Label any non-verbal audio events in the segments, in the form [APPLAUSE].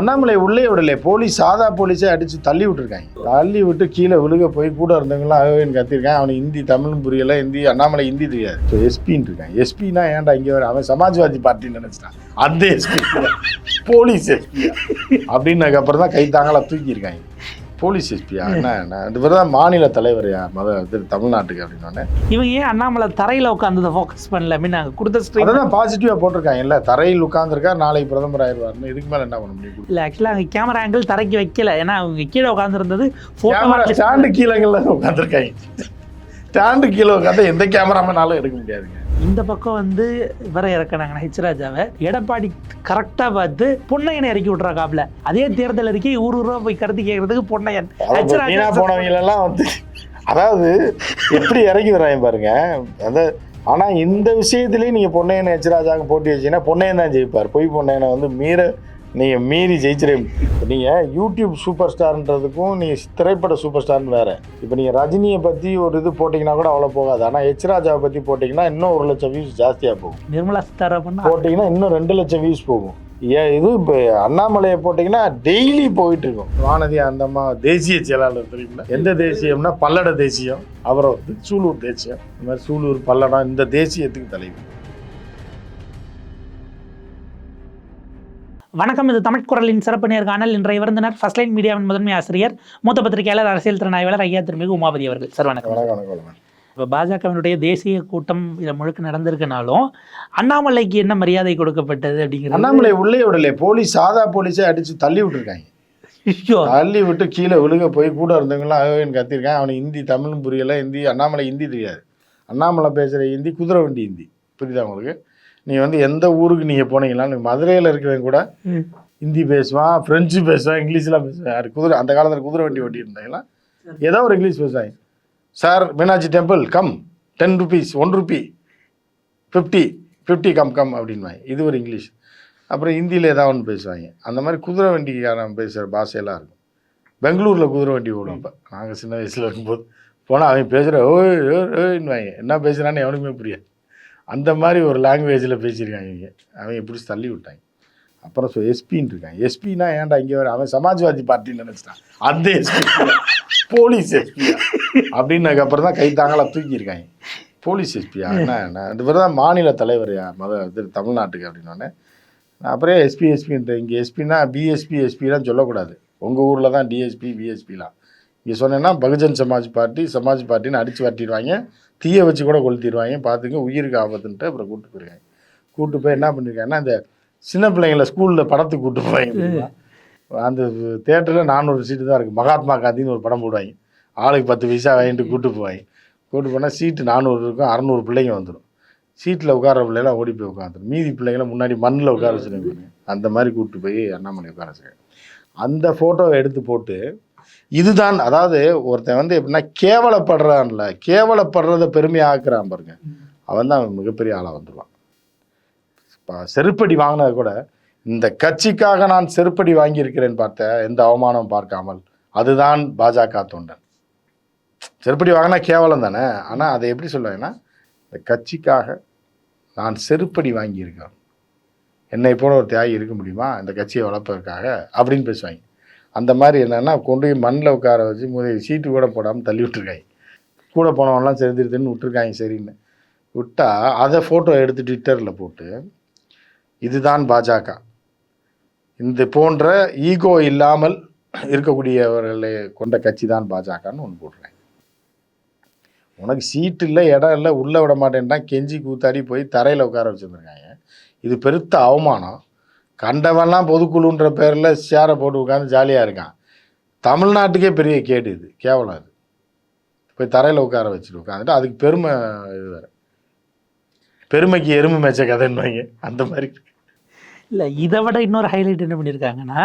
அண்ணாமலை உள்ளே விடலை. போலீஸ் சாதா போலீஸே அடித்து தள்ளி விட்டுருக்காங்க. தள்ளி விட்டு கீழே விழுக போய் கூட இருந்தவங்களாம் அகவேன்னு கத்திருக்கான் அவனுக்கு ஹிந்தி தமிழும் புரியல. ஹிந்தி அண்ணாமலை ஹிந்தி தெரியாது. ஸோ எஸ்பின்னு இருக்கான் எஸ்பினா ஏன்டா இங்கே வர? அவன் சமாஜ்வாதி பார்ட்டின்னு நினச்சிட்டான். அந்த எஸ்பி போலீஸ் எஸ்பி அப்படின்னதுக்கப்புறம் தான் கை தாங்களா தூக்கியிருக்காங்க. போலீஸ் எஸ்பியா என்ன என்ன? இவர் தான் மாநில தலைவரையா மத தமிழ்நாட்டுக்கு அப்படின்னு இவங்க ஏன் அண்ணாமலை தரையில் உட்காந்து ஃபோக்கஸ் பண்ணல? மீன் நாங்கள் கொடுத்த ஸ்ட்ரீம் அதான் பாசிட்டிவா போட்டிருக்காங்க. இல்ல தரையில் உட்கார்ந்துருக்கா நாளைக்கு பிரதமர் ஆயிடுவாருன்னு இதுக்கு மேல என்ன பண்ண முடியும்? இல்லை ஆக்சுவலாக அங்கே கேமரா ஆங்கிள் தரைக்கு வைக்கல. ஏன்னா அவங்க கீழே உட்காந்துருந்தது ஃபோட்டோ ஸ்டாண்டு கீழங்கள்ல உட்காந்துருக்காங்க ஸ்டாண்டு கீழே உட்காந்து எந்த கேமராமேனாலும் எடுக்க முடியாதுங்க. இந்த பக்கம் வந்து இவரை இறக்குனாங்க ஹெச்ராஜாவை. எடப்பாடி கரெக்டாக பார்த்து பொன்னையனை இறக்கி விட்றாக்காப்ல அதே தேர்தல் அறிக்கை ஊர் ஊரா போய் கருத்து கேட்கறதுக்கு பொன்னையன். ஹெச்ராஜா போனவங்க எல்லாம் வந்து அதாவது எப்படி இறக்கி வராங்க பாருங்க. அந்த ஆனா இந்த விஷயத்துலயும் நீங்க பொன்னையன் எச்ராஜாங்க போட்டி வச்சீங்கன்னா பொன்னையன் தான் ஜெயிப்பார். பொய் பொன்னையனை வந்து மீற நீங்க மீறி ஜெயிச்சிடே இப்ப நீங்க யூடியூப் சூப்பர் ஸ்டார்ன்றதுக்கும் நீங்க திரைப்பட சூப்பர் ஸ்டார்னு வேற. இப்போ நீங்க ரஜினியை பத்தி ஒரு இது போட்டீங்கன்னா கூட அவ்வளோ போகாது. ஆனா எச்ராஜாவை பத்தி போட்டீங்கன்னா இன்னும் ஒரு லட்சம் வியூஸ் ஜாஸ்தியா போகும். நிர்மலா சீதாராமன் போட்டிங்கன்னா இன்னும் ரெண்டு லட்சம் வியூஸ் போகும். ஏன் இது இப்போ அண்ணாமலையை போட்டிங்கன்னா டெய்லி போயிட்டு இருக்கும். வானதி அந்தம்மா தேசிய செயலாளர் தெரியுங்களா எந்த தேசியம்னா பல்லட தேசியம் அப்புறம் வந்து சூலூர் தேசியம். இந்த மாதிரி சூலூர் பல்லடம் இந்த தேசியத்துக்கு தலைவர். வணக்கம் இது தமிழ் குரலின் சிறப்பு நேர்காணல் இன்றைய விருந்தினர் ஃபர்ஸ்ட் லைன் மீடியாவின் முதன்மை ஆசிரியர் மூத்த பத்திரிகையாளர் அரசியல் திறனாய்வாளர் ஐயா திருமிகு உமாபதி அவர்கள். சார் வணக்கம். இப்போ பாஜகவினுடைய தேசிய கூட்டம் இதில் முழுக்க நடந்திருக்குனாலும் அண்ணாமலைக்கு என்ன மரியாதை கொடுக்கப்பட்டது அப்படிங்கிறது? அண்ணாமலை உள்ளே விடலை. போலீஸ் சாதா போலீஸே அடிச்சு தள்ளி விட்டுருக்காங்க. தள்ளி விட்டு கீழே விழுக போய் கூட இருந்தவங்களாம் அகவேன்னு கத்திருக்கான் அவனுக்கு ஹிந்தி தமிழும் புரியல. ஹிந்தி அண்ணாமலை ஹிந்தி தெரியாது. அண்ணாமலை பேசுகிற ஹிந்தி குதிரை வண்டி ஹிந்தி புரியுதா உங்களுக்கு? நீங்கள் வந்து எந்த ஊருக்கு நீங்கள் போனீங்களாலும் மதுரையில் இருக்கிறவங்க கூட. ஹிந்தி பேசுவான் ஃப்ரெஞ்சு பேசுவான் இங்கிலீஷ்லாம் பேசுவான் யாரு குதிரை அந்த காலத்தில் குதிரை வண்டி ஓட்டி இருந்தாங்களா ஏதோ ஒரு இங்கிலீஷ் பேசுவாங்க. Sir Meenakshi temple come. Ten rupees one rupee fifty fifty come come அப்படின்வாங்க. இது ஒரு இங்கிலீஷ் அப்புறம் ஹிந்தியில் ஏதாவது ஒன்று பேசுவாங்க. அந்த மாதிரி குதிரை வண்டிக்காரன் பேசுகிற பாஷையெல்லாம் இருக்கும். பெங்களூரில் குதிரை வண்டி ஓடும் இப்போ நாங்கள் சின்ன வயசில் இருக்கும்போது போனால் அவன் பேசுகிற ஓய் ஓய், ஓய்ன்னுவாங்க. என்ன பேசுகிறான்னு எவனுக்குமே புரியாது. அந்த மாதிரி ஒரு லாங்குவேஜில் பேசியிருக்காங்க இவங்க. அவன் பிடிச்சி தள்ளி விட்டாங்க அப்புறம் ஸோ எஸ்பின்னு இருக்கான் எஸ்பினா ஏன்டா இங்கே வர? அவன் சமாஜ்வாதி பார்ட்டின்னு நினச்சிட்டான். அந்த எஸ்பி போலீஸ் எஸ்பி அப்படின்னதுக்கப்புறம் தான் கை தூக்கியிருக்காங்க. போலீஸ் எஸ்பியா என்ன என்ன? இவர் தான் மாநில தலைவரையா மத இது தமிழ்நாட்டுக்கு அப்படின்னோடனே அப்புறம் எஸ்பி எஸ்பின்ற இங்கே எஸ்பினா பிஎஸ்பி எஸ்பிலாம் சொல்லக்கூடாது. உங்கள் ஊரில் தான் டிஎஸ்பி பிஎஸ்பிலாம் இங்கே சொன்னேன்னா பகுஜன் சமாஜ் பார்ட்டி சமாஜ் பார்ட்டின்னு அடித்து வாட்டிடுவாங்க. தீயை வச்சு கூட கொளுத்திடுவாங்க. பார்த்துங்க உயிருக்கு ஆபத்துன்ட்டு அப்புறம் கூப்பிட்டு போயிருக்காங்க. கூப்பிட்டு போய் என்ன பண்ணியிருக்காங்கன்னா இந்த சின்ன பிள்ளைங்கள ஸ்கூலில் படத்துக்கு கூப்பிட்டு போவாங்க அந்த தேட்டரில் நானூறு சீட்டு தான் இருக்குது மகாத்மா காந்தின்னு ஒரு படம் போடுவாங்க. ஆளுக்கு பத்து பைசா வாங்கிட்டு கூப்பிட்டு போவாங்க. கூப்பிட்டு போனால் சீட்டு நானூறு இருக்கும் அறநூறு பிள்ளைங்க வந்துடும் சீட்டில் உட்கார பிள்ளைலாம் ஓடி போய் உட்காந்துரும். மீதி பிள்ளைங்களை முன்னாடி மண்ணில் உட்கார வச்சுருக்காங்க. அந்த மாதிரி கூப்பிட்டு போய் அண்ணாமலை உட்கார வச்சுருக்காங்க. அந்த ஃபோட்டோவை எடுத்து போட்டு இதுதான் அதாவது ஒருத்தன் வந்து எப்படின்னா கேவலப்படுறான்ல. கேவலப்படுறத பெருமையாக ஆக்குறான் பாருங்க. அவன் தான் மிகப்பெரிய ஆளாக வந்துடுவான் செருப்படி வாங்கினது கூட இந்த கட்சிக்காக நான் செருப்படி வாங்கியிருக்கிறேன் பார்த்த எந்த அவமானம் பார்க்காமல் அதுதான் பாஜக தொண்டன். செருப்படி வாங்கினா கேவலம் தானே? ஆனால் அதை எப்படி சொல்லுவேன்னா இந்த கட்சிக்காக நான் செருப்படி வாங்கியிருக்கேன் என்னை போல ஒரு தியாகி இருக்க முடியுமா? இந்த கட்சியை வளர்ப்பதற்காக அப்படின்னு பேசுவாங்க. அந்த மாதிரி என்னென்னா கொண்டு போய் மண்ணில் உட்கார வச்சு முதல் சீட்டு கூட போடாமல் தள்ளி விட்டுருக்காங்க. கூட போனவன்லாம் செஞ்சுருதுன்னு விட்டுருக்காங்க சரின்னு. விட்டா அதை ஃபோட்டோ எடுத்து ட்விட்டரில் போட்டு இதுதான் பாஜக. இந்த போன்ற ஈகோ இல்லாமல் இருக்கக்கூடியவர்களை கொண்ட கட்சி தான் பாஜகன்னு ஒன்று போடுறேன் உனக்கு சீட்டு இல்லை இடம் இல்லை உள்ளே விட மாட்டேன்டா கெஞ்சி கூத்தாடி போய் தரையில் உட்கார வச்சுருந்துருக்காங்க. இது பெருத்த அவமானம். கண்டவன்லாம் பொதுக்குழுன்ற பேரில் சேரை போட்டு உட்காந்து ஜாலியாக இருக்கான். தமிழ்நாட்டுக்கே பெரிய கேடு இது கேவலம் அது. போய் தரையில் உட்கார வச்சுட்டு உட்காந்துட்டு அதுக்கு பெருமை இது வேறு. பெருமைக்கு எருமை மேய்ச்ச கதைன்னுவாங்க. அந்த மாதிரி. இல்லை இதை விட இன்னொரு ஹைலைட் என்ன பண்ணியிருக்காங்கன்னா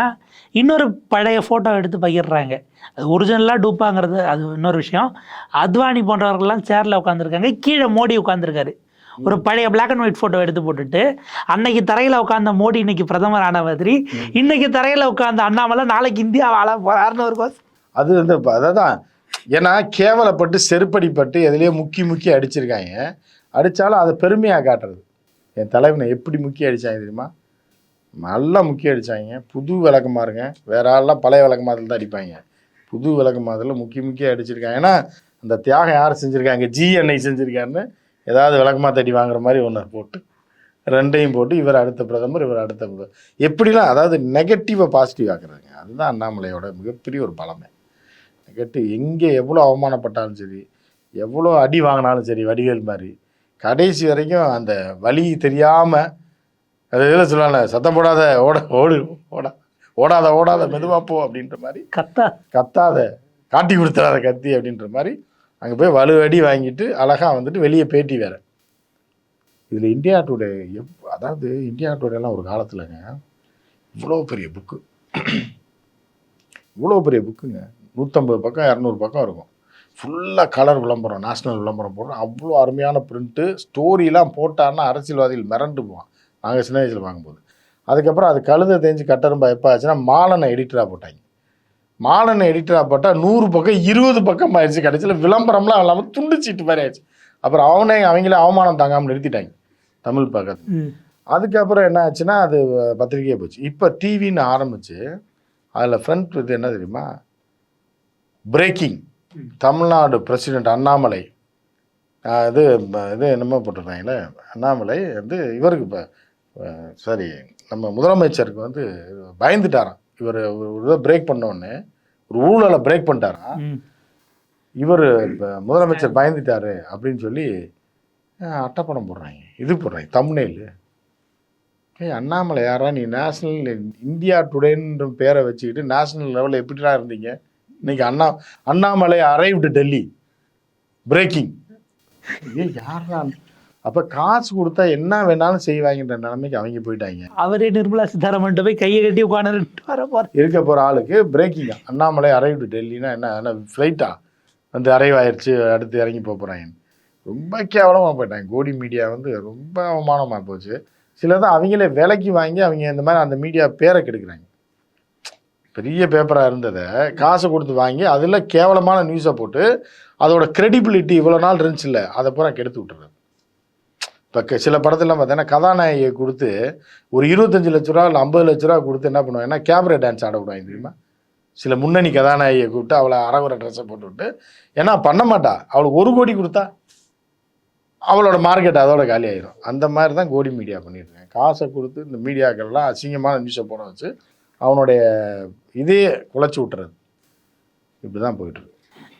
இன்னொரு பழைய ஃபோட்டோ எடுத்து பகிர்றாங்க. அது ஒரிஜினலாக டூப்பாங்கிறது அது இன்னொரு விஷயம். அத்வானி போன்றவர்கள்லாம் சேரில் உட்காந்துருக்காங்க கீழே மோடி உட்காந்துருக்காரு ஒரு பழைய பிளாக் அண்ட் ஒயிட் ஃபோட்டோ எடுத்து போட்டுட்டு அன்னைக்கு தரையில் உட்காந்த மோடி இன்னைக்கு பிரதமர் ஆன மாதிரி இன்னைக்கு தரையில் உட்காந்த அண்ணாமலை நாளைக்கு இந்தியா வாழ போறாருன்னு ஒரு அது வந்து இப்போ அதான் ஏன்னா கேவலப்பட்டு செருப்படிப்பட்டு எதுலேயே முக்கி முக்கி அடிச்சிருக்காங்க. அடித்தாலும் அதை பெருமையாக காட்டுறது. என் தலைவனை எப்படி முக்கி அடித்தாங்க தெரியுமா? நல்லா முக்கிய அடித்தாங்க புது விளக்கமாருங்க வேற ஆள்லாம் பழைய விளக்கமாதில் தான் அடிப்பாங்க. புது விளக்கமாதில் முக்கிய முக்கிய அடிச்சிருக்காங்க. ஏன்னா அந்த தியாகம் யார் செஞ்சுருக்காங்க? ஜி அன்னை செஞ்சுருக்காருன்னு ஏதாவது விளக்கமா தடி வாங்குற மாதிரி ஒன்று போட்டு ரெண்டையும் போட்டு இவர் அடுத்த பிரதமர் இவர் அடுத்த பிரதமர். எப்படிலாம் அதாவது நெகட்டிவை பாசிட்டிவ் ஆக்குறாங்க. அதுதான் அண்ணாமலையோட மிகப்பெரிய ஒரு பலமே. நெகட்டிவ் எங்கே எவ்வளோ அவமானப்பட்டாலும் சரி எவ்வளோ அடி வாங்கினாலும் சரி வடிவேல் மாதிரி கடைசி வரைக்கும் அந்த வலி தெரியாமல் அது இதில் சொல்லல சத்தம் போடாத ஓட ஓடு ஓடா ஓடாத ஓடாத மெதுவா போ அப்படின்ற மாதிரி கத்தா கத்தாத காட்டி கொடுத்துறாத கத்தி அப்படின்ற மாதிரி அங்கே போய் வலுவடி வாங்கிட்டு அழகாக வந்துட்டு வெளியே பேட்டி வேற. இதில் இந்தியா டுடே எப் அதாவது இந்தியா டுடேலாம் ஒரு காலத்துலங்க இவ்வளோ பெரிய புக்கு இவ்வளோ பெரிய புக்குங்க நூற்றம்பது பக்கம் இரநூறு பக்கம் இருக்கும். ஃபுல்லாக கலர் விளம்பரம் நேஷ்னல் விளம்பரம் போடுறோம் அவ்வளோ அருமையான பிரிண்ட்டு ஸ்டோரிலாம் போட்டான்னா அரசியல்வாதிகள் மிரண்டு போவான் நாங்கள் சின்ன வயசில் வாங்கும்போது அதுக்கப்புறம் அது கழுத தேஞ்சு கட்டரும்பா எப்போ ஆச்சுன்னா மாலனை எடிட்டராக போட்டாங்க. மாலனை எடிட்டராக போட்டால் நூறு பக்கம் இருபது பக்கம் ஆயிடுச்சு. கடைசியில் விளம்பரம்லாம் இல்லாமல் துண்டு சீட்டு மாதிரி ஆயிடுச்சு. அப்புறம் அவனே அவங்களே அவமானம் தாங்காமல் நிறுத்திட்டாங்க தமிழ் பக்கத்து. அதுக்கப்புறம் என்ன ஆச்சுன்னா அது பத்திரிக்கையே போச்சு. இப்போ டிவின்னு ஆரம்பிச்சு அதில் ஃப்ரண்ட் இது என்ன தெரியுமா? Breaking Tamil Nadu president Annamalai. இது இது என்னமோ போட்டிருந்தாங்களே அண்ணாமலை வந்து இவருக்கு இப்போ சாரி நம்ம முதலமைச்சருக்கு வந்து பயந்துட்டாராம். இவர் ஒரு இதை பிரேக் பண்ணோடனே ஒரு ஊழலை பிரேக் பண்ணிட்டாராம் ம். இவர் இப்போ முதலமைச்சர் பயந்துட்டாரு அப்படின்னு சொல்லி அட்டைப்படம் போடுறாங்க. இது போடுறாங்க தம்னேல் ஏய் அண்ணாமலை யாரா? நீ நேஷ்னல் இந்தியா டுடேன்ற பேரை வச்சுக்கிட்டு நேஷ்னல் லெவலில் எப்படிடா இருந்தீங்க? இன்னைக்கு அண்ணா அண்ணாமலை அரைவ்டு டெல்லி. பிரேக்கிங் ஏய் யாரா அப்போ காசு கொடுத்தா என்ன வேணாலும் செய்வாங்கன்ற நிலைமைக்கு அவங்க போயிட்டாங்க. அவரே நிர்மலா சீதாராமன் போய் கையை கட்டி உட்காந்து வர போற இருக்க போகிற ஆளுக்கு பிரேக்கிங் அண்ணாமலை அரைவ்டு டெல்லினா என்ன என்ன ஃப்ளைட்டா வந்து அரைவ் ஆயிடுச்சு அடுத்து இறங்கி போக போகிறாங்க ரொம்ப கேவலமாக போயிட்டாங்க. கோடி மீடியா வந்து ரொம்ப அவமானமாக போச்சு. சிலதான் அவங்களே விலைக்கு வாங்கி அவங்க இந்த மாதிரி அந்த மீடியா பேரை கெடுக்குறாங்க. பெரிய பேப்பராக இருந்ததை காசு கொடுத்து வாங்கி அதில் கேவலமான நியூஸை போட்டு அதோட credibility இவ்வளோ நாள் இருந்துச்சுல்ல அதை பூரா கெடுத்து விட்டுறது. இப்போ சில படத்துலாம் பார்த்தீங்கன்னா கதாநாயகியை கொடுத்து ஒரு இருபத்தஞ்சு லட்ச ரூபா இல்லை ஐம்பது லட்ச ரூபா கொடுத்து என்ன பண்ணுவாங்கன்னா கேமரா டான்ஸ் ஆட விடுவாங்க தெரியுமா? சில முன்னணி கதாநாயகியை கூப்பிட்டு அவளை அறகுறை ட்ரெஸ்ஸை போட்டு விட்டு ஏன்னா பண்ண மாட்டா. அவளுக்கு ஒரு கோடி கொடுத்தா அவளோட மார்க்கெட் அதோட காலி ஆயிரும். அந்த மாதிரி தான் கோடி மீடியா பண்ணியிருக்கேன் காசை கொடுத்து இந்த மீடியாக்கள்லாம் அசிங்கமான நியூஸை போட வச்சு அவனுடைய இதே குலைச்சி விட்டுறது. இப்படி தான் போயிட்டுருக்கு.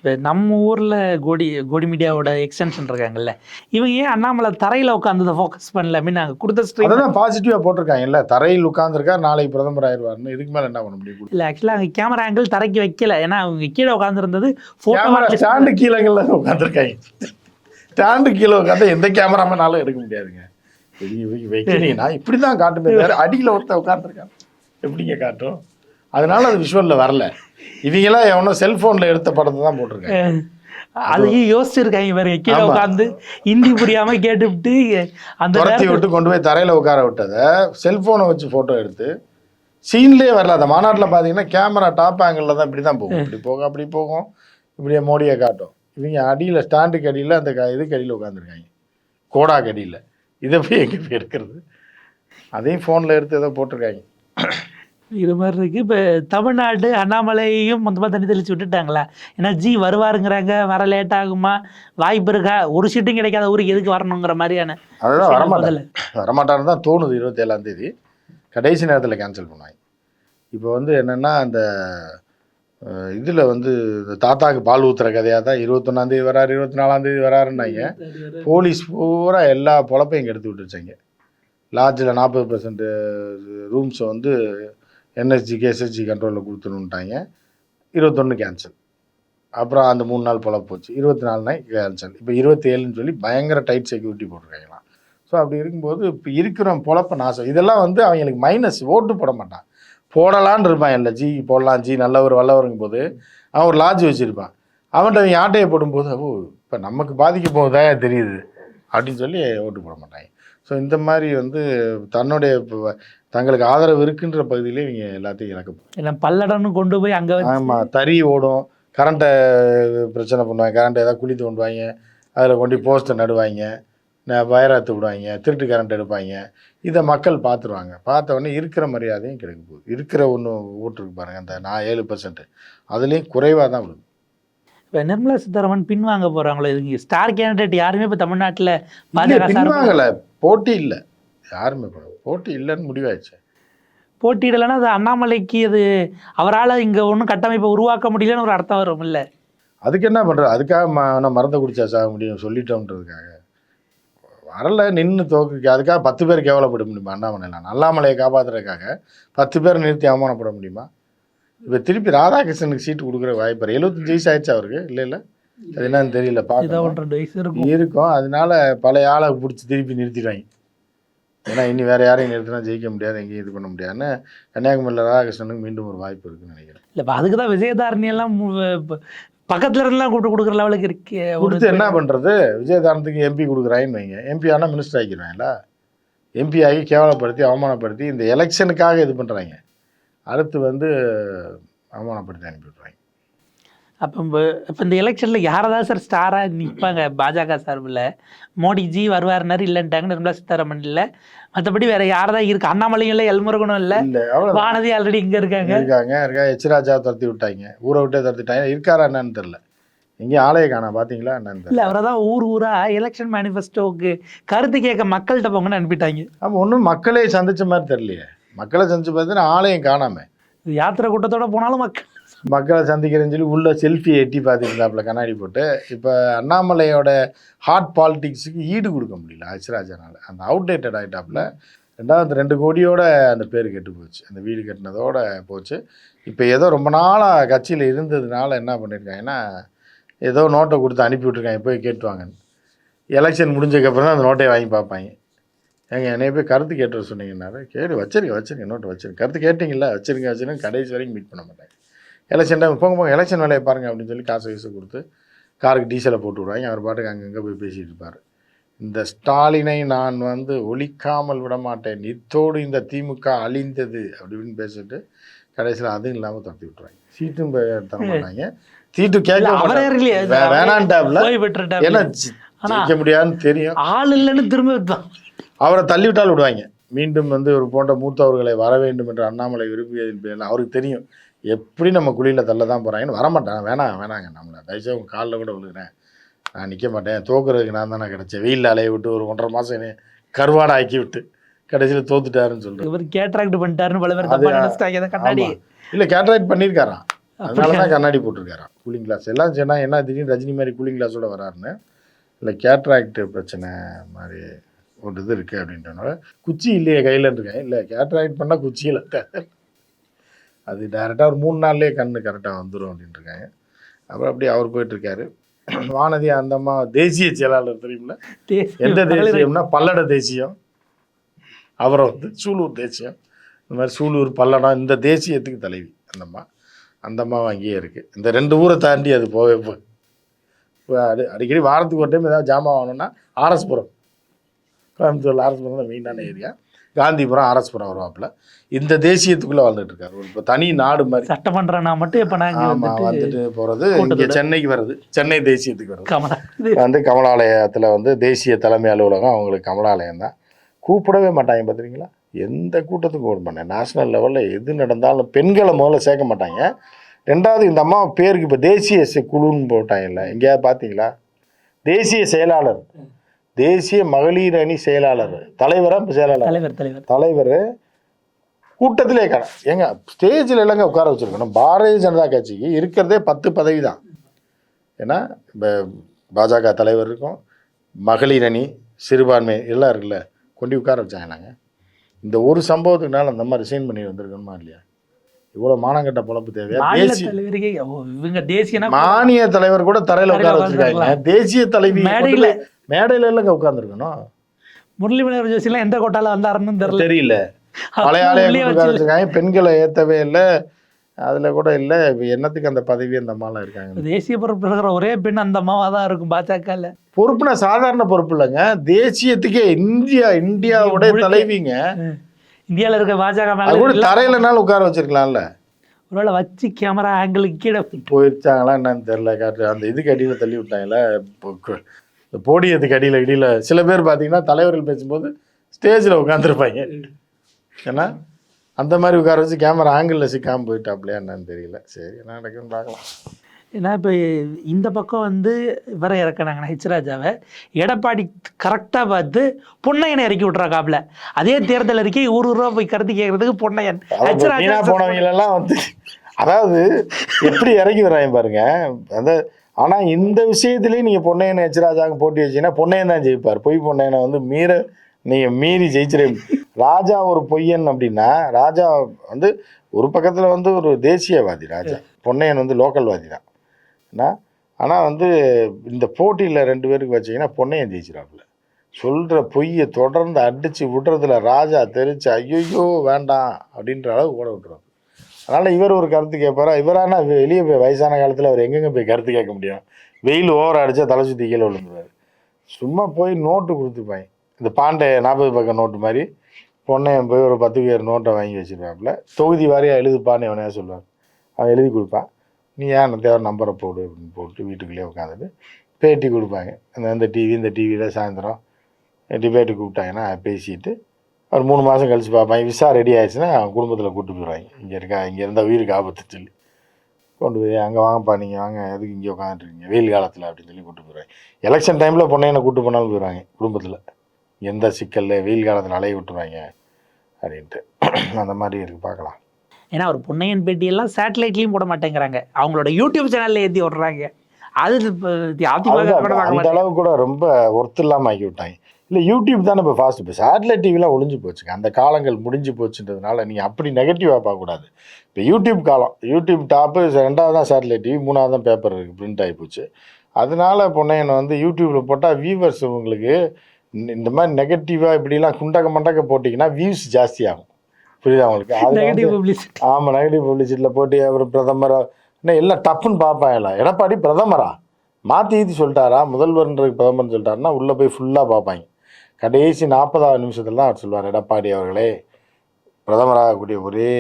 இப்போ நம்ம ஊர்ல கோடி கோடி மீடியாவோட எக்ஸ்டென்ஷன் இருக்காங்கல்ல இவங்க ஏன் அண்ணாமலை தரையில உட்காந்து ஃபோக்கஸ் பண்ணல மீன் நாங்க கொடுத்த ஸ்ட்ரீம் அதை தான் பாசிட்டிவாக போட்டிருக்காங்க இல்லை தரையில் உட்காந்துருக்கா நாளைக்கு பிரதமர் ஆயிடுவார்னு. இதுக்கு மேலே என்ன பண்ண முடியும் இல்ல ஆக்சுவலா அங்க கேமரா ஆங்கிள் தரைக்கு வைக்கல. ஏன்னா அவங்க கீழே உட்காந்துருந்தது கேமரா ஸ்டாண்டு கீழேங்கள்ல உட்காந்துருக்காங்க ஸ்டாண்டு கீழே உட்காந்து எந்த கேமராமேனாலும் எடுக்க முடியாதுங்க. வைக்கிறீங்கன்னா இப்படி தான் காட்டுமே வேற அடியில் ஒருத்தன் உட்காந்துருக்கான் எப்படிங்க காட்டும்? அதனால அது விஷுவலில் வரல. இவங்களாம் எவனோ செல்ஃபோனில் எடுத்த படத்தை தான் போட்டிருக்காங்க. அதையும் யோசிச்சிருக்காங்க இவருங்க கீழே. உட்காந்து ஹிந்தி புரியாம கேட்டுவிட்டு அந்த துரத்தி விட்டு கொண்டு போய் தரையில் உட்கார விட்டதை செல்ஃபோனை வச்சு ஃபோட்டோ எடுத்து சீன்லேயே வரல. அந்த மாநாட்டில் பார்த்தீங்கன்னா கேமரா டாப் ஆங்கிளில் தான் இப்படி தான் போகும் இப்படி போகும் அப்படி போகும். இப்படியே மோடியை காட்டும். இவங்க அடியில் ஸ்டாண்டுக்கு அடியில் அந்த இதுக்கு அடியில் உட்காந்துருக்காங்க கோடாக்கு அடியில் இதை போய் எங்கே போய் எடுக்கிறது? அதையும் ஃபோனில் எடுத்து ஏதோ போட்டிருக்காங்க. இது மாதிரி இருக்கு. இப்போ தமிழ்நாடு அண்ணாமலையும் மொத்தமாக தண்ணி தெளிச்சு விட்டுட்டாங்களா? ஏன்னா ஜி வருவாருங்கிறாங்க. வர லேட் ஆகுமா? வாய்ப்பு இருக்கா? ஒரு சீட்டும் கிடைக்காத ஊருக்கு எதுக்கு வரணுங்கிற மாதிரியான வரமாட்டாங்க முதல்ல. வரமாட்டான்னு தான் தோணுது. இருபத்தேழாம் தேதி. கடைசி நேரத்தில் கேன்சல் பண்ணாங்க இப்போ வந்து என்னென்னா அந்த இதில் வந்து இந்த தாத்தாக்கு பால் ஊத்துற கதையாக தான் இருபத்தொன்னாந்தேதி வராரு இருபத்தி நாலாந்தேதி வராருன்னாங்க. போலீஸ் பூரா எல்லா பொழப்பையும் கெடுத்து விட்டுருச்சாங்க. லாட்ஜில் நாற்பது பர்சன்ட் ரூம்ஸை வந்து என்எஸ்ஜிக்கு எஸ்எஸ்ஜி கண்ட்ரோலில் கொடுத்துணுன்ட்டாங்க இருபத்தொன்று கேன்சல் அப்புறம் அந்த மூணு நாள் பொழப்பு போச்சு. இருபத்தி நாலுனா கேன்சல் இப்போ இருபத்தேழுன்னு சொல்லி பயங்கர டைட் செக்யூரிட்டி போட்டிருக்காங்களாம். ஸோ அப்படி இருக்கும்போது இப்போ இருக்கிற பொழப்ப நாசம். இதெல்லாம் வந்து அவங்களுக்கு மைனஸ் ஓட்டு போட மாட்டான். போடலான்னு இருப்பான் இல்லை ஜி போடலாம் ஜி நல்லவர் வல்லவருங்கும் போது அவன் ஒரு லாட்ஜ் வச்சுருப்பான். அவன்கிட்ட அவங்க ஆட்டையை போடும்போது ஓ இப்போ நமக்கு பாதிக்க போகுதா தெரியுது. அப்படின்னு சொல்லி ஓட்டு போட மாட்டாங்க. ஸோ இந்த மாதிரி வந்து தன்னுடைய தங்களுக்கு ஆதரவு இருக்குன்ற பகுதியிலே இவங்க எல்லாத்தையும் இழக்க எல்லாம் பல்லடம்னு கொண்டு போய் அங்க ஆமாம் தறி ஓடும். கரண்ட்டை பிரச்சனை பண்ணுவாங்க. கரண்ட்டை ஏதாவது குழி தோண்டுவாங்க அதில் கொண்டு போஸ்ட்டை நடுவாங்க. வைரத்தை விடுவாங்க. திருட்டு கரண்ட் எடுப்பாங்க. இதை மக்கள் பார்த்துருவாங்க. பார்த்த உடனே இருக்கிற மரியாதையும் கிடைக்க போகுது. இருக்கிற ஒன்று ஓட்டுருக்கு பாருங்கள் அந்த நான் ஏழு பர்சன்ட் அதுலேயும் குறைவாக தான் விழுது. இப்போ நிர்மலா சீதாராமன் பின்வாங்க போறாங்களோ? இதுங்க ஸ்டார் கேண்டிடேட் யாருமே இப்போ தமிழ்நாட்டில் பின்வாங்கல. போட்டி இல்லை. யாருமே போட்டி இல்லைன்னு முடிவாயிடுச்சு. போட்டியிடலைன்னா அது அண்ணாமலைக்கு அது அவரால் இங்கே ஒன்றும் கட்டமைப்பை உருவாக்க முடியலன்னு ஒரு அர்த்தம் வரும் இல்லை. அதுக்கு என்ன பண்ணுறது அதுக்காக ம நான் மறந்து குடிச்சா சாக முடியும் சொல்லிட்டோம்ன்றதுக்காக வரல நின்று தோக்கு அதுக்காக பத்து பேர் கேவலப்பட முடியுமா அண்ணாமலைலாம் அண்ணாமலையை காப்பாற்றுறதுக்காக பத்து பேர் நிறுத்தி அவமானப்பட முடியுமா? இப்போ திருப்பி ராதாகிருஷ்ணனுக்கு சீட்டு கொடுக்குற வாய்ப்பு எழுபத்தஞ்சு வயசு ஆயிடுச்சு அவருக்கு? இல்லை இல்லை. அது என்னன்னு தெரியல பார்க்கணும். இருக்கும். அதனால பழைய ஆளை பிடிச்சி திருப்பி நிறுத்திடுவாங்க ஏன்னா இனி வேற யாரையும் நிறுத்தினா ஜெயிக்க முடியாது எங்கேயும் இது பண்ண முடியாதுன்னு கன்னியாகுமரியில் ராதாகிருஷ்ணனுக்கு மீண்டும் ஒரு வாய்ப்பு இருக்குன்னு நினைக்கிறேன். இல்லை இப்போ அதுக்கு தான் விஜயதாரணி எல்லாம் மு- இப்ப பக்கத்துல இருந்தெல்லாம் கூப்பிட்டு கொடுக்குற லெவலுக்கு இருக்கு கொடுத்து என்ன பண்ணுறது விஜயதானத்துக்கு எம்பி கொடுக்குறாயின்னு வைங்க. எம்பி ஆனால் மினிஸ்டர் ஆக்கிடுவாங்களா எம்பி ஆகி கேவலப்படுத்தி அவமானப்படுத்தி இந்த எலெக்ஷனுக்காக இது பண்ணுறாங்க அடுத்து வந்து அவமானப்படுத்தி அனுப்பி விட்றாங்க அப்போ இப்போ இந்த எலெக்ஷனில் யாரதான் சார் ஸ்டாராக நிற்பாங்க பாஜக சார்பில் மோடிஜி வருவாருனாரு இல்லைன்ட்டாங்க. நிர்மலா சீதாராமன் இல்லை. மற்றபடி வேற யாரதான் இருக்கு? அண்ணாமலையும் இல்லை எல்முருகனும் இல்லை. வானதி ஆல்ரெடி இங்கே இருக்காங்க. இருக்காங்க இருக்கா. எச்ராஜா துரத்தி விட்டாங்க. ஊரை விட்டே துரத்திட்டாங்க இருக்காரா என்னன்னு தெரில எங்கேயும் ஆலய காணா பார்த்தீங்களா என்னன்னு இல்லை அவரை தான் ஊர் ஊரா எலெக்ஷன் மேனிஃபெஸ்டோவுக்கு கருத்து கேட்க மக்கள்கிட்ட போங்கன்னு அனுப்பிட்டாங்க. ஆமாம் ஒன்றும் மக்களே சந்திச்ச மாதிரி தெரியலையே. மக்களை சந்திச்சு பார்த்தீங்கன்னா ஆலயம் காணாம. இது யாத்திரை கூட்டத்தோட போனாலும் மக்கள் மக்களை சந்திக்கிறேன்னு சொல்லி உள்ள செல்ஃபியை எட்டி பார்த்துருந்தாப்புல கண்ணாடி போட்டு. இப்போ அண்ணாமலையோட ஹாட் பாலிடிக்ஸுக்கு ஈடு கொடுக்க முடியல ஹச்ராஜனால அந்த அவுடேட்டட் ஆகிட்டாப்புல ரெண்டாவது ரெண்டு கோடியோட அந்த பேர் கெட்டு போச்சு. அந்த வீடு கட்டினதோட போச்சு. இப்போ ஏதோ ரொம்ப நாளாக கட்சியில் இருந்ததுனால என்ன பண்ணியிருக்காங்கன்னா ஏதோ நோட்டை கொடுத்து அனுப்பி விட்ருக்காங்க போய் கேட்டுவாங்கன்னு எலெக்ஷன் முடிஞ்சதுக்கப்புறம் தான் அந்த நோட்டை வாங்கி பார்ப்பாங்க. ஏங்க என்னைய போய் கருத்து கேட்டு வர சொன்னீங்கன்னாரு. கேட்டு வச்சிருக்கேன் வச்சிருங்க நோட்டு வச்சிருக்கேன் கருத்து கேட்டிங்களா வச்சிருங்க வச்சிருக்கேன் கடைசி வரைக்கும் மீட் பண்ண மாட்டேன் எலெக்ஷன் டைம் போங்க போங்க எலெக்ஷன் வேலையை பாருங்க அப்படின்னு சொல்லி காசு வயசு கொடுத்து காருக்கு டீசலை போட்டு விடுவாங்க. அவர் பாட்டுக்கு அங்கங்கே போய் பேசிட்டு இருப்பார். இந்த ஸ்டாலினை நான் வந்து ஒழிக்காமல் விட மாட்டேன். இத்தோடு இந்த திமுக அழிந்தது அப்படின்னு பேசிட்டு கடைசியில் அதுவும் இல்லாமல் துரத்தி விட்டுருவாங்க. சீட்டும் பே- தர மாட்டாங்க. சீட்டு கேட்க அவரே இல்லையா. வே- வேணான்டாப்ல போய் விட்டுட்டாப்ல. ஏன்னா ஜெயிக்க முடியாதுன்னு தெரியும். ஆள் இல்லைன்னு திரும்ப விட்டான் அவரை தள்ளி விட்டால் விடுவாங்க. மீண்டும் வந்து ஒரு போன்ற மூத்தவர்களை வர வேண்டும் என்று அண்ணாமலை விரும்பியதின் பேரில் அவருக்கு தெரியும். எப்படி நம்ம குழியில் தள்ள தான் போகிறாங்கன்னு வரமாட்டாங்க வேணாம் வேணாங்க. நம்மளை தயவுசெய்து உங்கள் காலில் கூட விழுகிறேன். நான் நிற்க மாட்டேன். தோக்குறதுக்கு நான் தானே கிடச்சேன். வெயிலில் அலைய விட்டு ஒரு ஒன்றரை மாதம் என்னை கருவாடை ஆக்கி விட்டு கடைசியில் தோத்துட்டாருன்னு இவர் கேட்ராக்ட் பண்ணிட்டாருன்னு பல பேர் நினைச்சிட்டாங்க. கண்ணாடி. இல்லை கேட்ராக்ட் பண்ணியிருக்காராம். அதனால தான் கண்ணாடி போட்டிருக்காராம். கூலிங் கிளாஸ் எல்லாம் சொன்னா என்ன திடீர்னு ரஜினி மாதிரி கூலிங் கிளாஸோட வராருன்னு? இல்லை கேட்ராக்ட் பிரச்சனை மாதிரி ஒரு இது இருக்குது அப்படின்றனால குச்சி இல்லையே கையில் இருக்கேன் இல்லை கேட்ராக்ட் பண்ணால் குச்சியில் அது டேரெக்டாக ஒரு மூணு நாள்லேயே கண்ணு கரெக்டாக வந்துடும் அப்படின்ட்டு இருக்காங்க அப்புறம் அப்படியே அவர் போயிட்டுருக்காரு. [CLEARS THROAT] வானதி அந்த அம்மா தேசிய செயலாளர் தெரியுமில்ல? எந்த தேசியம்னா பல்லட தேசியம். அவரை வந்து சூலூர் தேசியம். இந்த மாதிரி சூலூர் பல்லடம் இந்த தேசியத்துக்கு தலைவி அந்த அம்மா அந்த அம்மாவும் அங்கேயே இருக்குது இந்த ரெண்டு ஊரை தாண்டி அது போவே போ இப்போ அடி அடிக்கடி வாரத்துக்கு ஒரு டைம் ஏதாவது ஜாமான் வாங்கணும்னா ஆர்எஸ்புரம் கோயம்புத்தூரில் ஆர்எஸ்புரம் தான் மெயினான ஏரியா காந்திபுரம் ஆர்எஸ்புரம் வருவாப்புல. இந்த தேசியத்துக்குள்ளே வாழ்ந்துட்டு இருக்காரு ஒரு இப்போ தனி நாடு மாதிரி. சட்டமன்றம்னா மட்டும் இப்ப நாங்க ஆமாம் வந்துட்டு போகிறது இங்கே. சென்னைக்கு வருது சென்னை தேசியத்துக்கு வருது கமலா வந்து கமலாலயத்தில் வந்து தேசிய தலைமை அலுவலகம் அவங்களுக்கு கமலாலயம் தான். கூப்பிடவே மாட்டாங்க பார்த்துருக்கீங்களா எந்த கூட்டத்துக்கும் கூப்பிட மாட்டாங்க. நேஷனல் லெவலில் எது நடந்தாலும் பெண்களை முதல்ல சேர்க்க மாட்டாங்க. ரெண்டாவது இந்த அம்மா பேருக்கு இப்போ தேசிய குழுன்னு போட்டாங்கல்ல. எங்கேயாவது பார்த்தீங்களா தேசிய செயலாளர். தேசிய மகளிர் அணி செயலாளர். தலைவரா இப்போ செயலாளர்? தலைவர் தலைவர். தலைவர். கூட்டத்திலே கடை ஏங்க ஸ்டேஜில் இல்லைங்க உட்கார வச்சிருக்கணும். பாரதிய ஜனதா கட்சிக்கு இருக்கிறதே பத்து பதவி தான். ஏன்னா இப்போ பாஜக தலைவர் இருக்கும் மகளிர் அணி சிறுபான்மை எல்லாம் இருக்குல்ல கொண்டு உட்கார வச்சாங்க நாங்கள் இந்த ஒரு சம்பவத்துக்குனால அந்த மாதிரி ரிசைன் பண்ணி வந்திருக்கணுமா இல்லையா? இவ்வளோ மானங்கட்ட பொழப்பு தேவையா? தேசிய தேசியனா மானிய தலைவர் கூட தரையில உட்கார வச்சிருக்காங்க. தேசிய தலைவி மேடையில. இல்லைங்க உட்காந்துருக்கணும் முரளி மலர் ஜோசிலாம் எந்த கோட்டால வந்தாருன்னு தெரியல. தெரியல. பழைய பெண்களை ஏற்றவே இல்லை. அதில் கூட இல்லை. என்னத்துக்கு அந்த பதவி அந்த அம்மாலாம் இருக்காங்க? தேசிய பொறுப்பு இருக்கிற ஒரே பெண் அந்த அம்மாவா தான் இருக்கும் பாஜகல. பொறுப்புனா சாதாரண பொறுப்பு இல்லைங்க. தேசியத்துக்கே இந்தியா இந்தியாவுடைய. தலைவிங்க. இந்தியால இருக்க பாஜக கூட தரையிலனாலும் உட்கார வச்சிருக்கலாம்ல. ஒருவேளை வச்சு கேமரா ஆங்கிளுக்கு கீழே போயிருச்சாங்களா என்னன்னு தெரியல. காட்டு அந்த இது கட்டியில் தள்ளி விட்டாங்களே? இந்த போடியத்துக்கு அடியில் இடியில் சில பேர் பார்த்தீங்கன்னா தலைவர்கள் பேசும்போது ஸ்டேஜில் உட்காந்துருப்பாங்க ஏன்னா அந்த மாதிரி உட்கார வச்சு கேமரா ஆங்கிளில் சிக்காமல் போயிட்டாப்லையா என்னன்னு தெரியல. சரி என்ன நடக்குன்னு பார்க்கலாம். ஏன்னா இப்போ இந்த பக்கம் வந்து இவரை இறக்குனாங்கன்னா ஹெச்ராஜாவை எடப்பாடி கரெக்டாக பார்த்து பொன்னையனை இறக்கி விட்றாக்காப்ல அதே தேர்தல் அறிக்கை ஊர் ஊரா போய் கருத்து கேட்கறதுக்கு பொன்னையன். வீணா போனவங்களெல்லாம் வந்து அதாவது எப்படி இறக்கி வர்றாங்க பாருங்க. அந்த ஆனால் இந்த விஷயத்துலேயும் நீங்கள் பொன்னையன் எச்ராஜாவுக்கு போட்டி வச்சிங்கன்னா பொன்னையன் தான் ஜெயிப்பார். பொய் பொன்னையனை வந்து மீற நீங்கள் மீறி ஜெயிச்சிட ராஜா ஒரு பொய்யன் அப்படின்னா ராஜா வந்து ஒரு பக்கத்தில் வந்து ஒரு தேசியவாதி ராஜா. பொன்னையன் வந்து லோக்கல்வாதி தான். ஆனால் வந்து இந்த போட்டியில் ரெண்டு பேருக்கு வச்சீங்கன்னா பொன்னையன் ஜெயிச்சிடாப்புல சொல்கிற பொய்யை தொடர்ந்து அடித்து விடுறதுல ராஜா தெரிச்சு ஐயோ வேண்டாம் அப்படின்ற அளவு ஓட விட்டுருவாங்க அதனால் இவர் ஒரு கருத்து கேட்பாரா? இவரானா வெளியே போய் வயசான காலத்தில் அவர் எங்கெங்கே போய் கருத்து கேட்க முடியும்? வெயில் ஓவர் அடித்தா தலை சுற்றி கீழே விழுந்துருவார். சும்மா போய் நோட்டு கொடுத்துப்பாங்க இந்த பாண்டே நாற்பது பக்கம் நோட்டு மாதிரி பொண்ணையன் போய் ஒரு பத்து பேர் நோட்டை வாங்கி வச்சிருப்பாப்புல தொகுதி வாரியாக எழுதுப்பான்னு எவனையா சொல்லுவார். அவன் எழுதி கொடுப்பான். நீ ஏன் தேவை நம்பரை போடு அப்படின்னு போட்டு வீட்டுக்குள்ளேயே உட்காந்துட்டு பேட்டி கொடுப்பாங்க. இந்த இந்த டிவி இந்த டிவியில் சாயந்தரம் டிபேட்டு கூப்பிட்டாங்கன்னா பேசிட்டு ஒரு மூணு மாதம் கழிச்சு பார்ப்பாங்க விசா ரெடி ஆயிடுச்சுன்னா குடும்பத்தில் கூட்டு போயிடுவாங்க இங்கே இருக்கா இங்கே இருந்தால் உயிருக்கு ஆபத்து சொல்லி. கொண்டு போய் அங்கே வாங்கப்பா நீங்கள் வாங்க எதுக்கு இங்கே உட்காந்துருக்கீங்க வெயில் காலத்தில் அப்படின்னு சொல்லி கூட்டு போயிடுவாங்க எலெக்ஷன் டைமில் பொண்ணையனை கூட்டு போனாலும் போயிடுவாங்க குடும்பத்தில். எந்த சிக்கலில் வெயில் காலத்தில் அலைய விட்டுருவாங்க அப்படின்ட்டு. அந்த மாதிரி இருக்குது பார்க்கலாம். ஏன்னா ஒரு பொன்னையன் பேட்டியெல்லாம் சேட்டலைட்லேயும் போட மாட்டேங்கிறாங்க. அவங்களோட யூடியூப் சேனல்ல ஏற்றி விட்றாங்க அது அதிமுக அந்த அளவு கூட ரொம்ப ஒர்த் இல்லாமல் ஆக்கி விட்டாங்க. இல்லை யூடியூப் தானே இப்போ ஃபாஸ்ட் இப்போ சேட்டலைட் டிவிலாம் ஒளிஞ்சு போச்சுங்க. அந்த காலங்கள் முடிஞ்சு போச்சுன்றதுனால நீங்கள் அப்படி நெகட்டிவாக பார்க்கக்கூடாது. இப்போ யூடியூப் காலம். யூடியூப் டாப்பு ரெண்டாவது தான் சேட்டலைட் டிவி மூணாவது தான் பேப்பர் இருக்குது பிரிண்ட் ஆகி போச்சு. அதனால பொன்னையனை வந்து யூடியூப்பில் போட்டால் வியூவர்ஸ் உங்களுக்கு இந்த- மாதிரி நெகட்டிவாக இப்படிலாம் குண்டக்க மண்டக்க போட்டிங்கன்னா வியூஸ் ஜாஸ்தி ஆகும் புரியுதா உங்களுக்கு? ஆமாம் நெகட்டிவ் பப்ளிசிட்டியில் போட்டு அவர் பிரதமரா என்ன எல்லாம் டப்புன்னு பார்ப்பாங்கல்ல எடப்பாடி பிரதமரா? மாற்றி ஈத்தி சொல்லிட்டாரா? முதல்வர்ன்றது பிரதமர்னு சொல்லிட்டாருன்னா உள்ளே போய் ஃபுல்லாக பார்ப்பாங்க. கடைசி நாற்பதாவது நிமிஷத்துல தான் அவர் சொல்வார் எடப்பாடி அவர்களே பிரதமராகக்கூடிய ஒரே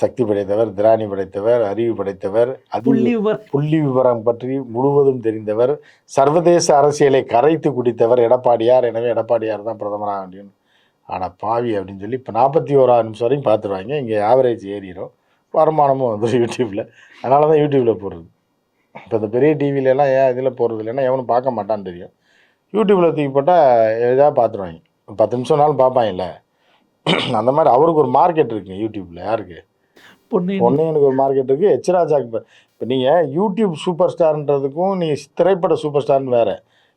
சக்தி படைத்தவர் திராணி படைத்தவர் அறிவு படைத்தவர் அது புள்ளி விவரம். புள்ளி விவரம் பற்றி முழுவதும் தெரிந்தவர் சர்வதேச அரசியலை கரைத்து குடித்தவர் எடப்பாடியார். எனவே எடப்பாடியார் தான் பிரதமராக முடியும் ஆனால் பாவி அப்படின்னு சொல்லி இப்போ நாற்பத்தி ஓராவது நிமிஷம் வரைக்கும் பார்த்துருவாங்க. இங்கே ஆவரேஜ் ஏறிடும் வருமானமும் வந்துடும் யூடியூப்பில் அதனால தான் யூடியூப்பில் போடுறது. இப்போ இந்த பெரிய டிவில எல்லாம் ஏன் இதில் போடுறது இல்லைன்னா எவனும் பார்க்க மாட்டான்னு தெரியும். யூடியூப்பில் தூக்கி போட்டால் எதாவது பார்த்துருவாங்க பத்து நிமிஷம்னாலும் பார்ப்பாங்கல்ல அந்த மாதிரி அவருக்கு ஒரு மார்க்கெட் இருக்குங்க யூடியூப்பில் யாருக்கு? பொன்னையன் ஒன்று எனக்கு ஒரு மார்க்கெட் இருக்குது எச்ராஜாக்கு இப்போ இப்போ நீங்கள் யூடியூப் சூப்பர் ஸ்டார்ன்றதுக்கும் நீங்கள் திரைப்பட சூப்பர் ஸ்டார்னு வேறு.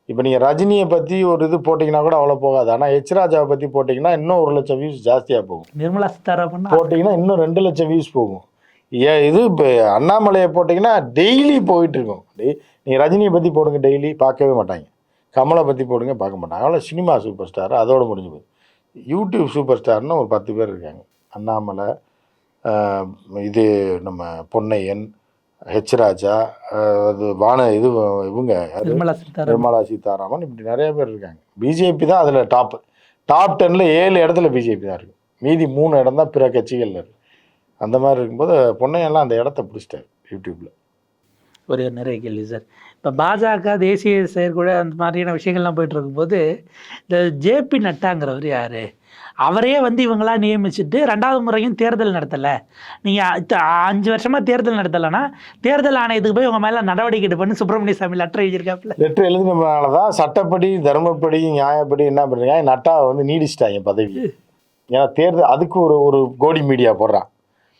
இப்போ நீங்கள் ரஜினியை பற்றி ஒரு இது போட்டிங்கன்னா கூட அவ்வளோ போகாது. ஆனால் எச்ராஜாவை பற்றி போட்டிங்கன்னா இன்னும் ஒரு லட்சம் வியூஸ் ஜாஸ்தியாக போகும். நிர்மலா சீதாராமன் போட்டிங்கன்னா இன்னும் ரெண்டு லட்சம் வியூஸ் போகும். ஏ இது இப்போ அண்ணாமலையை போட்டிங்கன்னா டெய்லி போயிட்டு இருக்கும். டெய் நீங்கள் ரஜினியை பற்றி போடுங்க டெய்லி பார்க்கவே மாட்டாங்க. கமலை பற்றி போடுங்க பார்க்க மாட்டாங்க. அவ்வளோ சினிமா சூப்பர் ஸ்டார் அதோட முடிஞ்சு போகுது யூடியூப் சூப்பர் ஸ்டார்னு ஒரு பத்து பேர் இருக்காங்க. அண்ணாமலை இது நம்ம பொன்னையன் ஹெச் ராஜா அது வான இது இவங்க? நிர்மலா சீதாராமன். இப்படி நிறைய பேர் இருக்காங்க. பிஜேபி தான் அதில் டாப் டாப் டென்னில் ஏழு இடத்துல பிஜேபி தான் இருக்குது மீதி மூணு இடம் தான் பிற கட்சிகளில் இருக்குது அந்த மாதிரி இருக்கும்போது பொன்னையெல்லாம் அந்த இடத்த பிடிச்சிட்டாரு யூடியூப்பில் ஒரு நிறைய கேள்வி சார். இப்போ பாஜக தேசிய செயற்குழு அந்த மாதிரியான விஷயங்கள்லாம் போயிட்டு இருக்கும்போது இந்த ஜேபி நட்டாங்கிறவர் யார்? அவரே வந்து இவங்களாம் நியமிச்சுட்டு ரெண்டாவது முறையும் தேர்தல் நடத்தலை. நீங்கள் அஞ்சு வருஷமாக தேர்தல் நடத்தலைன்னா தேர்தல் ஆணையத்துக்கு போய் உங்கள் மேலே நடவடிக்கை எடுப்பேன்னு சுப்பிரமணிய சாமி லெட்டர் எழுதியிருக்காப்புல லெட்டர் எழுதினதுனால தான் சட்டப்படி தர்மப்படி நியாயப்படி என்ன பண்ணுறாங்க நட்டாவை வந்து நீடிச்சிட்டாங்க பதவி. ஏன்னா தேர்தல் அதுக்கு ஒரு ஒரு கோடி மீடியா போடுறான்.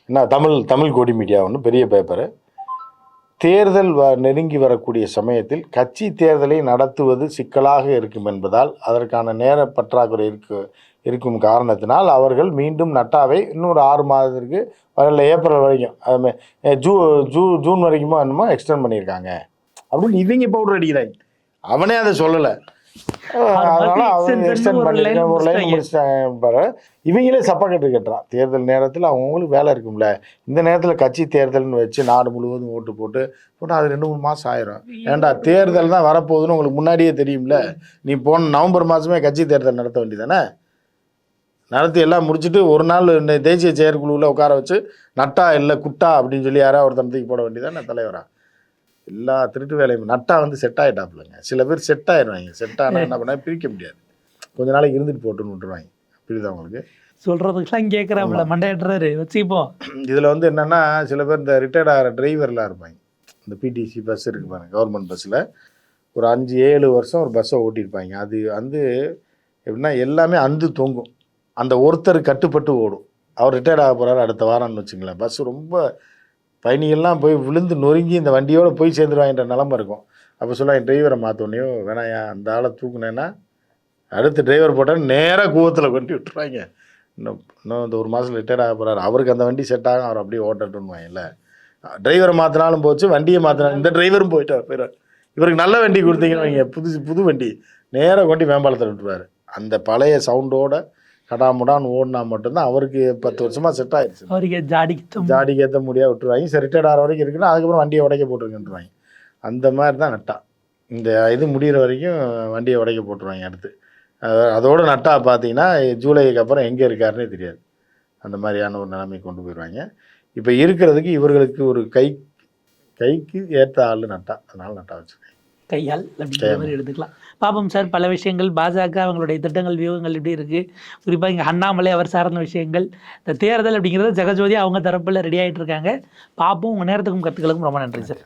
என்ன தமிழ் தமிழ் கோடி மீடியா ஒன்று பெரிய பேப்பரு. தேர்தல் வ நெருங்கி வரக்கூடிய சமயத்தில் கட்சி தேர்தலை நடத்துவது சிக்கலாக இருக்கும் என்பதால் அதற்கான நேர பற்றாக்குறை இருக்கு இருக்கும் காரணத்தினால் அவர்கள் மீண்டும் நட்டாவை இன்னொரு ஆறு மாதத்திற்கு வரல ஏப்ரல் வரைக்கும். அது மே- அஹ் ஜூ ஜூ ஜூன் வரைக்குமோ என்னமோ எக்ஸ்டெண்ட் பண்ணியிருக்காங்க. அப்படின்னு இவங்க பவுடர் அடிக்கிறாங்க. அவனே அதை சொல்லலை. இவங்களே சப்பா கட்டு கட்டுறான் தேர்தல் நேரத்தில் அவங்களுக்கு வேலை இருக்கும்ல. இந்த நேரத்தில் கட்சி தேர்தல்னு வச்சு நாடு முழுவதும் ஓட்டு போட்டு போட்டால் அது ரெண்டு மூணு மாதம் ஆயிரும். ஏன்டா தேர்தல் தான் வரப்போகுதுன்னு உங்களுக்கு முன்னாடியே தெரியும்ல. நீ போன நவம்பர் மாதமே கட்சி தேர்தல் நடத்த வேண்டியதானே? நடத்தி எல்லாம் முடிச்சுட்டு ஒரு நாள் இந்த தேசிய செயற்குழுவில் உட்கார வச்சு நட்டா இல்லை குட்டா அப்படின்னு சொல்லி யாராவது ஒருத்தன் தூக்கி போட வேண்டியதானே தலைவரா? எல்லா திருட்டு வேலையும் நட்டா வந்து செட் ஆகிட்டாப்புலங்க சில பேர் செட் ஆயிடுவாங்க செட் ஆனால் என்ன பண்ணா பிரிக்க முடியாது. கொஞ்ச நாளைக்கு இருந்துட்டு போட்டுன்னு விட்டுருவாங்க. புரியுதா உங்களுக்கு? சொல்றதுக்கெல்லாம் கேட்குறாப்புல மண்டையாட்டுறாரு. வச்சுப்போம். இதில் வந்து என்னென்னா சில பேர் இந்த ரிட்டையர்ட் ஆகிற டிரைவர்லாம் இருப்பாங்க. இந்த பிடிசி பஸ் இருக்கு பாருங்க கவர்மெண்ட் பஸ்ஸில் ஒரு அஞ்சு ஏழு வருஷம் ஒரு பஸ்ஸை ஓட்டியிருப்பாங்க. அது வந்து எப்படின்னா எல்லாமே அந்து தொங்கும். அந்த ஒருத்தர் கட்டுப்பட்டு ஓடும். அவர் ரிட்டையர்ட் ஆக போகிறாரு அடுத்த வாரம்னு வச்சுங்களேன். பஸ் ரொம்ப பயணிகள்லாம் போய் விழுந்து நொறுங்கி இந்த வண்டியோடு போய் சேர்ந்துருவாங்கன்ற நிலமை இருக்கும். அப்போ சொல்லுவாங்க டிரைவரை மாற்றோடனே வேணாயா அந்த ஆளை தூக்குனேன்னா அடுத்து டிரைவர் போட்டால் நேராக கூவத்தில் கொண்டு விட்டுருவாங்க. இன்னும் இன்னும் இந்த ஒரு மாதம் ரிட்டையர் ஆக போகிறாரு அவருக்கு அந்த வண்டி செட் ஆகும் அவர் அப்படியே ஓட்டட்டும்னுவாங்கல்ல டிரைவரை மாற்றினாலும் போச்சு வண்டியை மாற்றினாலும் இந்த டிரைவரும் போயிட்டார் போயிடுவார் இவருக்கு நல்ல வண்டி கொடுத்தீங்கன்னு வைங்க புதுசு புது வண்டி. நேராக கொண்டு மேம்பாலத்தில் விட்டுருவார். அந்த பழைய சவுண்டோட கடாமுடான்னு ஓடினா மட்டும்தான் அவருக்கு பத்து வருஷமாக செட் ஆயிடுச்சு அவருக்கு ஜாடிக்கு ஜாடிக்கு ஏற்ற முடியாது விட்டுருவாங்க. சரி ரிட்டையர்ட் ஆகிற வரைக்கும் இருக்குன்னா அதுக்கப்புறம் வண்டியை உடைக்க போட்டுருக்குன்றாங்க அந்த மாதிரி தான் நட்டா. இந்த இது முடிகிற வரைக்கும் வண்டியை உடைக்க போட்டுருவாங்க அடுத்து. அதோட நட்டா பார்த்தீங்கன்னா ஜூலைக்கு அப்புறம் எங்கே இருக்காருன்னே தெரியாது. அந்த மாதிரியான ஒரு நிலைமை கொண்டு போயிடுவாங்க இப்போ இருக்கிறதுக்கு இவர்களுக்கு ஒரு கை கைக்கு ஏற்ற ஆள் நட்டா. அதனால நட்டா வச்சுருக்கேன் கையால் அப்படிங்கிற மாதிரி எடுத்துக்கலாம். பாப்போம் சார் பல விஷயங்கள். பாஜக அவங்களுடைய திட்டங்கள் வியூகங்கள் எப்படி இருக்கு? குறிப்பாக இங்கே அண்ணாமலை அவர் சார்ந்த விஷயங்கள். இந்த தேர்தல் அப்படிங்கிறது ஜெகஜோதி அவங்க தரப்பில் ரெடி ஆயிட்டு இருக்காங்க. பார்ப்போம் உங்கள் நேரத்துக்கும் கற்றுக்களுக்கும் ரொம்ப நன்றி சார்.